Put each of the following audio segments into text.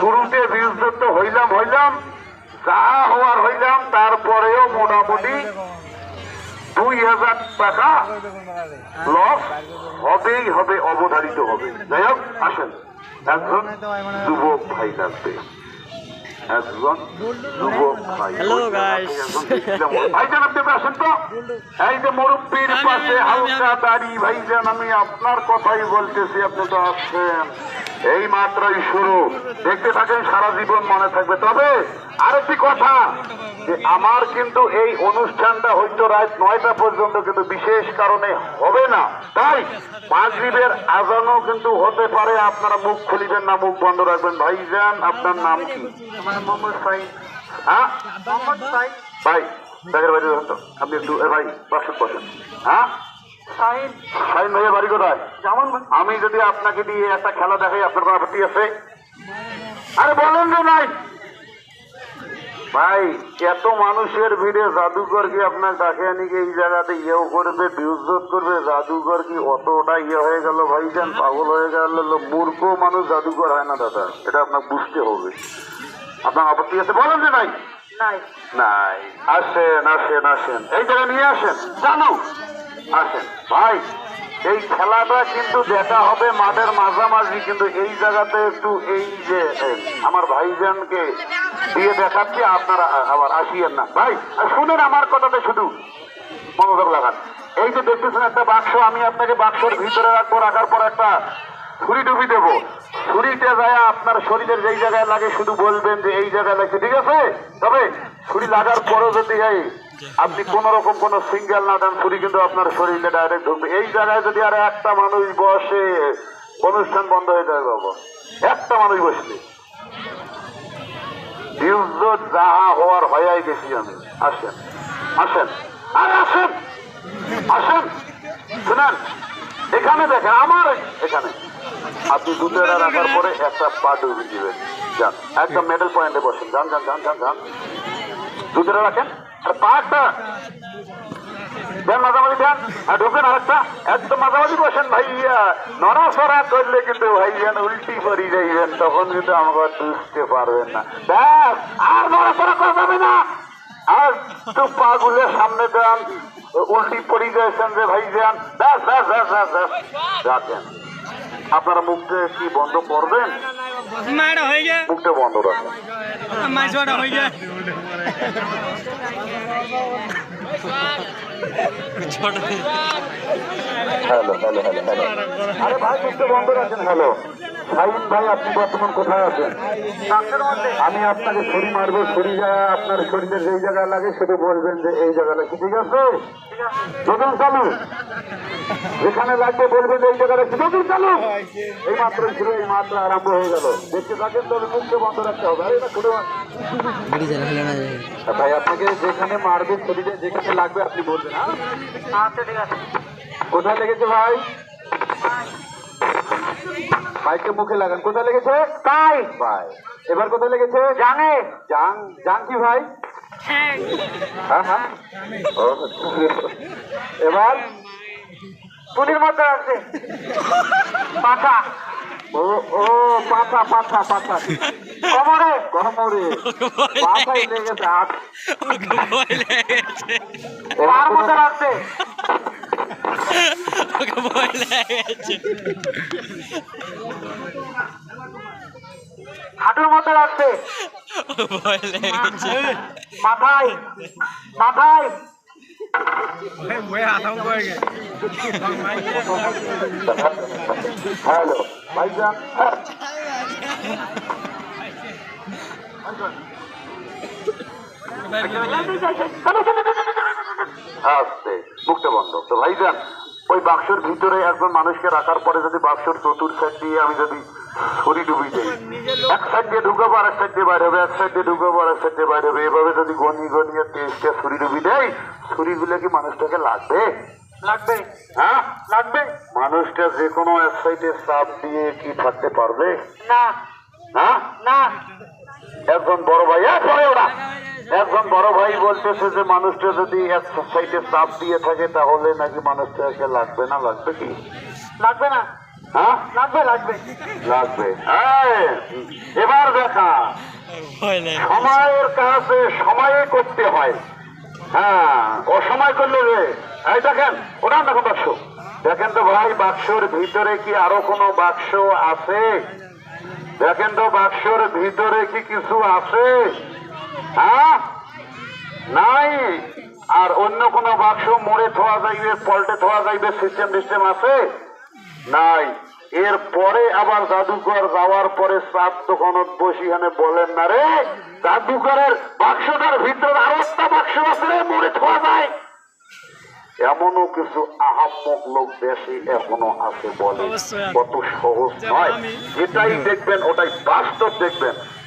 শুরুতে বীরযুদ্ধ হইলাম হইলাম, যা হওয়ার হইলাম, তারপরেও মোটামুটি দুই হাজার টাকা লস হবেই হবে, অবধারিত হবে। যাই হোক, আসেন, একজন যুবক ভাই লাগবে এই আপনার কথাই বলতেছি আপনি আসছেন এই মাত্রই শুরু দেখতে থাকেন সারা জীবন মনে থাকবে তবে আরেকটি কথা যে আমার কিন্তু এই অনুষ্ঠানটা হয়তো রাত নয়টা পর্যন্ত কিন্তু বিশেষ কারণে হবে না তাই মাগরিবের আজানও কিন্তু হতে পারে আপনারা মুখ খুলিবেন না মুখ বন্ধ রাখবেন ভাইজান আপনার নাম কি মোহাম্মদ হ্যাঁ মোহাম্মদ ভাই ব্যাগের বাড়ি ধরুন তো আপনি একটু ভাই বসেন বসেন হ্যাঁ সাইন সাইন ভাইয়ের বাড়ি কোথায় যেমন আমি যদি আপনাকে দিয়ে একটা খেলা দেখাই আপনার কোনো আপত্তি আছে আরে বলেন যে নাই ভাই এত মানুষের ভিড়ে জাদুঘর কি আপনার ডাকে আনি কি এই জায়গাতে ইয়েও করবে বিউজত করবে জাদুঘর কি অতটা ইয়ে হয়ে গেল ভাই ভাইজান পাগল হয়ে গেল মূর্খ মানুষ জাদুঘর হয় না দাদা এটা আপনার বুঝতে হবে আপনার আপত্তি আছে? বলেন যে নাই। নাই। আসেন আসেন আসেন। এই জায়গায় নিয়ে আসেন। জানো। আসেন। ভাই এই খেলাটা কিন্তু দেখা হবে মাঠের মাঝামাঝি কিন্তু এই জায়গাতে একটু এই যে আমার ভাইজানকে দিয়ে দেখাচ্ছি আপনারা আবার আসিয়েন না। ভাই আর শুনেন আমার কথাতে শুধু। মনোযোগ লাগান। এই যে দেখতেছেন একটা বাক্স আমি আপনাকে বাক্সের ভিতরে রাখব রাখার পর একটা ছুরি ডুবি দেবো। ছুরিতে যায়, আপনার শরীরের যেই জায়গায় লাগে শুধু বলবেন যে এই জায়গায় লাগছে, ঠিক আছে? তবে ছুরি লাগার পরেও যদি এই আপনি কোন রকম কোন সিঙ্গেল না দেন, ছুরি কিন্তু আপনার শরীরে ডাইরেক্ট ঢুকবে। এই জায়গায় যদি আর একটা মানুষ বসে, অনুষ্ঠান বন্ধ হয়ে যায় বাবা। একটা মানুষ বসলে। যাহা হওয়ার হয়াই গেছি আমি। আসেন আসেন। আর আসেন আসেন। শুনেন, এখানে দেখেন, আমার এখানে। আপনি দুটোটা রাখার পরে একটা পা ডুবি দিবেন। যান একদম মেডেল পয়েন্টে বসেন। যান যান যান যান যান। দুটোটা রাখেন? আর পাটা দেন মাঝামাঝি, দেন। আর ঢুকেন আরেকটা। একদম মাঝামাঝি বসেন, ভাইয়া। নড়াচড়া করলে কিন্তু ভাইয়ান উল্টি পরি যাইবেন, তখন কিন্তু আমাকে বুঝতে পারবেন না। ব্যাস, আর নড়াচড়া করা যাবে না। আর তো পা গুলে সামনে দেন। উল্টি পড়ি যাইছেন যে ভাই যান ব্যাস ব্যাস ব্যাস ব্যাস ব্যাস। রাখেন। আপনারা মুখটা কি বন্ধ করবেন? মুখটা বন্ধ রাখবেন হয়ে হ্যালো হ্যালো হ্যালো হ্যালো। আরে ভাই মুখটা বন্ধ রাখেন হ্যালো। সাইন ভাই আপনি বর্তমান কোথায় আছেন? আমি আপনাকে ছুরি মারবো ছুরি যায় আপনার শরীরে যেই জায়গায় লাগে শুধু বলবেন যে এই জায়গা লাগে ঠিক আছে? নতুন চালু। যেখানে লাগবে বলবেন এই জায়গা লাগছে নতুন চালু। এই মাত্র ছিল এই মাত্র আরম্ভ হয়ে গেল। দেখতে থাকেন তবে মুখটা বন্ধ রাখতে হবে। আরে না কোনো ভাই আপনাকে যেখানে মারবে ছুরিতে যেখানে লাগবে আপনি বলবেন হ্যাঁ? আচ্ছা ঠিক আছে। কোথায় লেগেছে ভাই? ভাইকে মুখে লাগান। কোথায় লেগেছে? তাই ভাই। এবার কোথায় লেগেছে? জানে। জাং জাং কি ভাই? হ্যাঁ। হ্যাঁ ও, এবার পুলির মধ্যে আছে পাঠা ও ও পাছা পাছা পাছা। কমরে কমরে। পাছাই লেগেছে পার মধ্যে রাখছে ওকে ভয় লেগেছে হাঁটুর মধ্যে রাখছে ভয় লেগেছে মাথায় মাথায় হ্যালো ভাইজান মুখটা বন্ধ। তো ভাইজান ওই বাক্সের ভিতরে একজন মানুষকে রাখার পরে যদি বাক্সের চতুর সাইড দিয়ে আমি যদি ছড়ি ডুবি দেই এক সাইড দিয়ে ঢুকাবো আর এক সাইড দিয়ে বাইরে হবে এক সাইড দিয়ে ঢুকাবো আর এক সাইড দিয়ে বাইরে হবে। এভাবে যদি গনি গনিয়ে ছুরি ডুবি দেয় ছুরিগুলো কি মানুষটাকে লাগবে? লাগবে। হ্যাঁ? লাগবে। মানুষটা যে কোনো এক সাইডে চাপ দিয়ে কি থাকতে পারবে? না। হ্যাঁ? না। একজন বড় ভাই পরে ওরা। একজন বড় ভাই বলতেছে যে মানুষটা যদি এক সাইডে চাপ দিয়ে থাকে তাহলে নাকি মানুষটাকে লাগবে না? লাগবে কি? লাগবে না। হ্যাঁ? লাগবে লাগবে। লাগবে। এবার দেখা। সময়ের কাছে সময়ে করতে হয়। হ্যাঁ অসময় করলে রে এই দেখেন ওটা দেখো বাক্স। দেখেন তো ভাই বাক্সর ভিতরে কি আরও কোনো বাক্স আছে? দেখেন তো বাক্সর ভিতরে কি কিছু আছে? হ্যাঁ? নাই? আর অন্য কোনো বাক্স মোড়ে থোয়া যাইবে পল্টে থোয়া যাইবে সিস্টেম টিস্টেম আছে? নাই। এর পরে আবার জাদুঘর যাওয়ার পরে সাত দোকানত বসি এখানে বলেন না রে জাদুঘরের বাক্সটার ভিতর আরও একটা বাক্স আছে রে মোড়ে থোয়া যায়। এমনও কিছু আহাম্মক লোক দেশে এখনও আছে বলে। কত সহজ নয়। যেটাই দেখবেন ওটাই বাস্তব দেখবেন।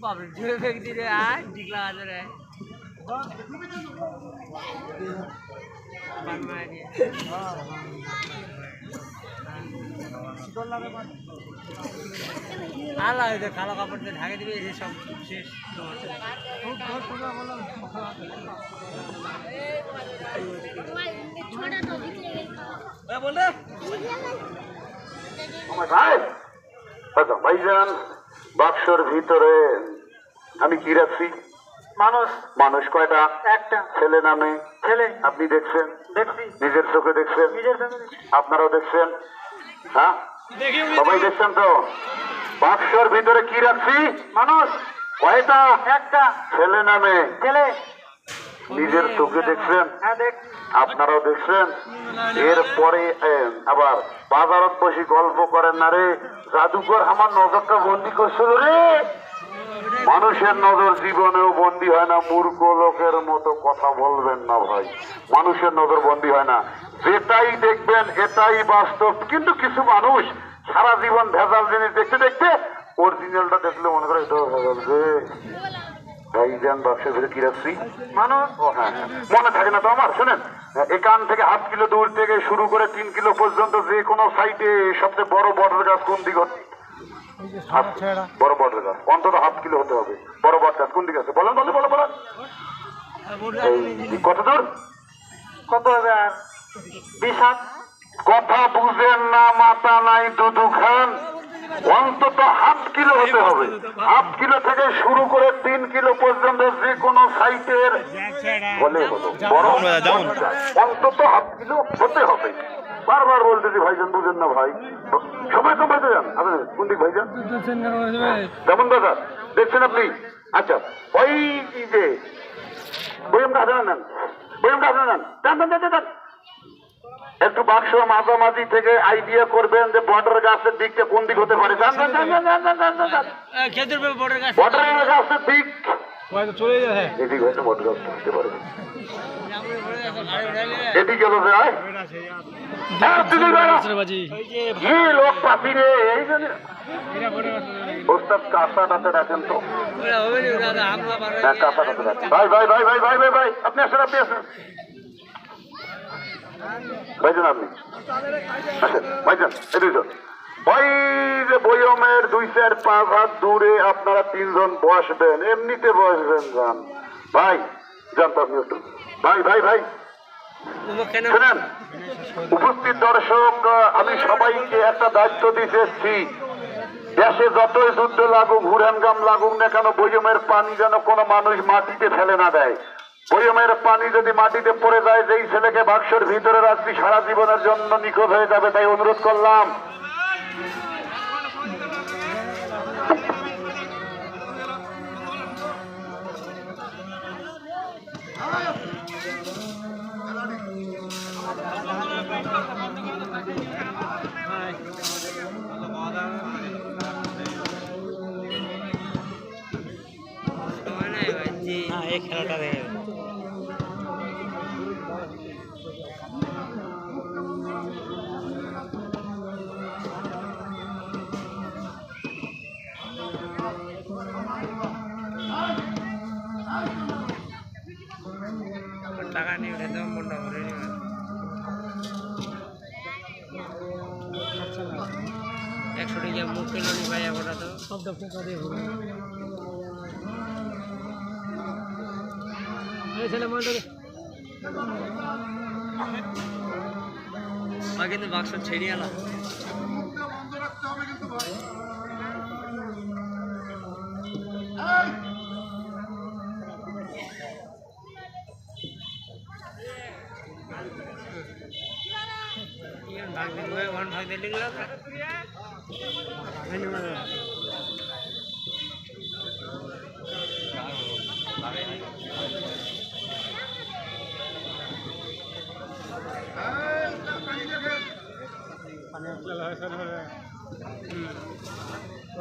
বাপরে জুড়ে ফেক দিলে আর ডিগলা হাজারে আলা কালো কাপড় দিয়ে ঢাকে দিবে সব শেষ বলে আচ্ছা ভাইজান বাক্সর ভিতরে আমি কি রাখছি? মানুষ। মানুষ কয়টা? একটা। ছেলে নামে ছেলে। আপনি দেখছেন? দেখছি। নিজের চোখে দেখছেন? নিজের আপনারাও দেখছেন? হ্যাঁ? সবাই দেখছেন তো? বাক্সর ভিতরে কি রাখছি? মানুষ। কয়টা? একটা। ছেলে নামে ছেলে। নিজের চোখে দেখছেন? হ্যাঁ দেখছি। আপনারাও দেখছেন? এরপরে আবার বাজারত বসে গল্প করেন না রে। জাদুঘর আমার নজরটা বন্দি করছিল রে। মানুষের নজর জীবনেও বন্দি হয় না। মূর্খ লোকের মতো কথা বলবেন না ভাই। মানুষের নজর বন্দি হয় না। যেটাই দেখবেন, এটাই বাস্তব। কিন্তু কিছু মানুষ সারা জীবন ভেজাল জিনিস দেখতে দেখতে অরিজিনালটা দেখলে মনে করে এটাও ভেজাল রে ভাইজান ব্যবসা ভিতরে কি রাখছি মানুষ ও হ্যাঁ হ্যাঁ। মনে থাকে না তো আমার শোনেন। এখান থেকে হাফ কিলো দূর থেকে শুরু করে তিন কিলো পর্যন্ত যে কোনো সাইটে সবচেয়ে বড় বটের গাছ কোন দিকে বড় বটের গাছ অন্তত হাফ কিলো হতে হবে। বড় বট গাছ কোন দিকে আছে? বলেন বলেন বলেন বলেন। কত দূর? কত হবে আর বিশ কথা বুঝেন না মাথা নাই দুধু খান। অন্তত হাফ কিলো হতে হবে। হাফ কিলো থেকে শুরু করে তিন কিলো পর্যন্ত যে কোনো সাইটের হলে। হলো অন্তত হাফ কিলো হতে হবে। বারবার বলতেছি ভাইজান বুঝেন না ভাই। সময় কম পাইতে যান। আপনি কোন দিক ভাইজান? যেমন দাদা দেখছেন আপনি? আচ্ছা ওই যে বইমটা হাতে নেন বইমটা হাতে নেন যান যান, যান একটু বাক্স মাঝামাঝি থেকে আইডিয়া করবেন যে বর্ডার গাছের দিকটা কোন দিক হতে পারে। তো। ভাই হ্যাঁ, ভাই ভাই ভাই ভাই ভাই ভাই আপনি আসেন আপনি আসেন। ভাইজান আপনি। ভাইজান যান। ওই যে বয়মের দুই চার পাঁচ হাত দূরে আপনারা তিনজন বসবেন, এমনিতে বসবেন যান। ভাই, যান তো আপনি একটু। ভাই ভাই ভাই। উপস্থিত দর্শক, আমি সবাইকে একটা দায়িত্ব দিতে এসেছি। দেশে যতই যুদ্ধ লাগুক হুরানগাম লাগুক না কেন, বৈয়মের পানি যেন কোনো মানুষ মাটিতে ফেলে না দেয়। বৈয়মের পানি যদি মাটিতে পড়ে যায়, যেই ছেলেকে বাক্সের ভিতরে রাখছি, সারা জীবনের জন্য নিখোঁজ হয়ে যাবে, তাই অনুরোধ করলাম। tangan ini udah tembun dong udah ini একশো টাকা মুখ কিলো নিবাই আমরা তো সব দক্ষিণ কিন্তু বাক্স ছেড়ে আলা ভাগ দিলে ভাগ দিলে গেল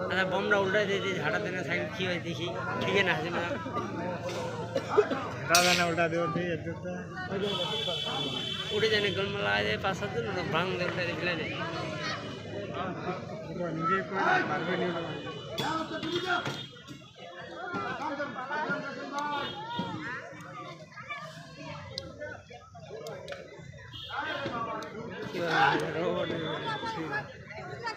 আচ্ছা বমটা উল্টাই দিয়ে দিয়ে ঝাড়া দেনে সাইড কি হয় দেখি। ঠিক না হাসি না উল্টা দেবো আছে উঠে জানি গোলমালা যায় পাঁচ সাত দিন ভাঙ দিয়ে উল্টাই দিয়ে ফেলে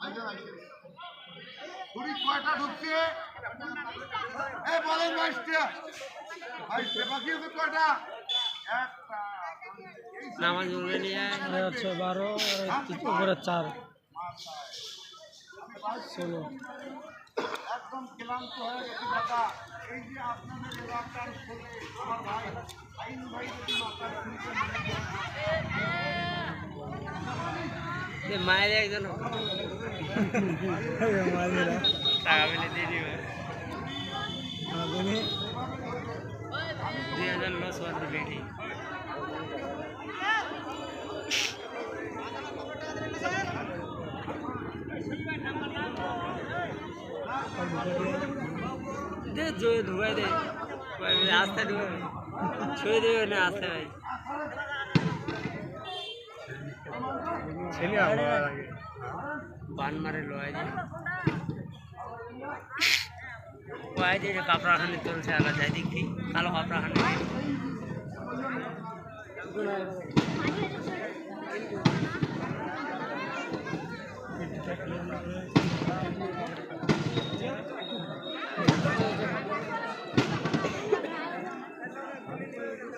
আগে না কুড়ি কয়টা ঢুকছে? এ বলেন বাইশটা বাইশটা বাকি আছে কয়টা? একটা নামাজ বলবে নিয়ে। হচ্ছে বারো উপরে চার। ষোলো। একদম ক্লান্ত হয়ে গেছে দাদা এই যে আপনাদের এলাকার ছেলে আমার ভাই আইন ভাই যদি মাথার মায়ের একজন টাকা পেলে দিয়ে দিবে দুই হাজার লস হওয়ার বেটি দে জয়ে ঢুকাই দে কয়েকদিন আস্তে ঢুকাবে ছুঁয়ে দেবে না আস্তে ভাই ছেলে আমার আগে বান মারে লয় যে। কয় যে কাপড়াখানি চলছে আগে যাই দেখি। কালো কাপড়াখানি। হ্যাঁ হ্যাঁ আপনি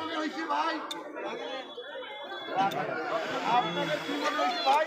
মনে হয়েছে ভাই আপনাদের কি মনে হয়েছে ভাই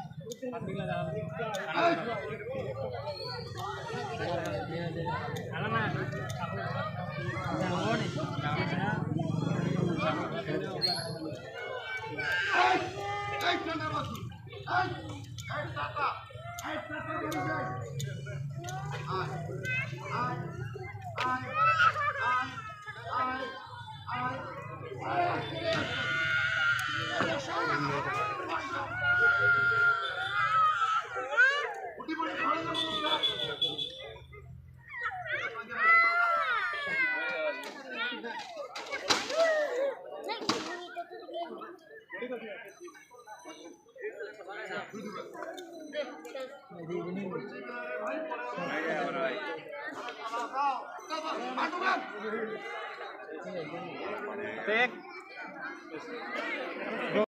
করে দেখ